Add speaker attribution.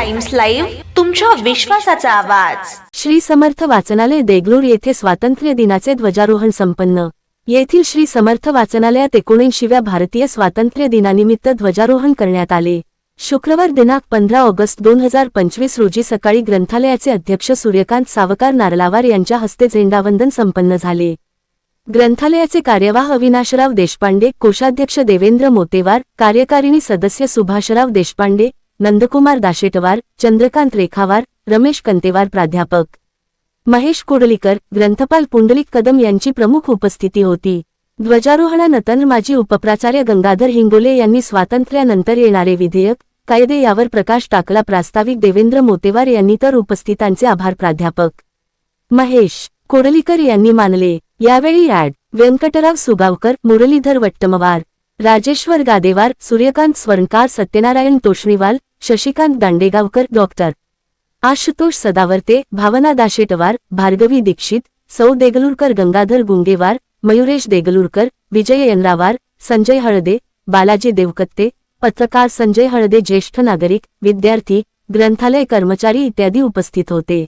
Speaker 1: Times live तुमच्या विश्वासाचा आवाज.
Speaker 2: श्री समर्थ वाचनालय देगलूर येथे स्वातंत्र्य दिनाचे ध्वजारोहण संपन्न. येथील श्री समर्थ वाचनालयात एकोणऐंशीव्या भारतीय स्वातंत्र्य दिनानिमित्त ध्वजारोहण करण्यात आले. शुक्रवार दिनांक पंधरा ऑगस्ट दोन हजार पंचवीस रोजी सकाळी ग्रंथालयाचे अध्यक्ष सूर्यकांत सावकार नारलावार यांच्या हस्ते झेंडावंदन संपन्न झाले. ग्रंथालयाचे कार्यवाह अविनाशराव देशपांडे कोषाध्यक्ष देवेंद्र मोतेवार कार्यकारिणी सदस्य सुभाषराव देशपांडे नंदकुमार दाशेटवार चंद्रकांत रेखावार रमेश कंतेवार प्राध्यापक. महेश कुडलीकर ग्रंथपाल पुंडलिक कदम यांची प्रमुख उपस्थिती होती. ध्वजारोहणानंतर माजी उपप्राचार्य गंगाधर हिंगोले यांनी स्वातंत्र्यानंतर येणारे विधेयक कायदे यावर प्रकाश टाकला प्रास्ताविक देवेंद्र मोतेवार यांनी तर उपस्थितांचे आभार प्राध्यापक. महेश कोडलीकर यांनी मानले यावेळी ॲड. व्यंकटराव सुगावकर मुरलीधर वट्टमवार. राजेश्वर गादेवार सूर्यकांत स्वर्णकार सत्यनारायण तोष्णीवाल शशिकांत दांडेगावकर डॉक्टर. आशुतोष सदावर्ते भावना दाशेटवार भार्गवी दीक्षित सौ देगलूरकर गंगाधर गुंगेवार मयुरेश देगलूरकर विजय यंद्रावार संजय हळदे बालाजी देवकत्ते पत्रकार संजय हळदे ज्येष्ठ नागरिक विद्यार्थी ग्रंथालय कर्मचारी इत्यादी उपस्थित होते.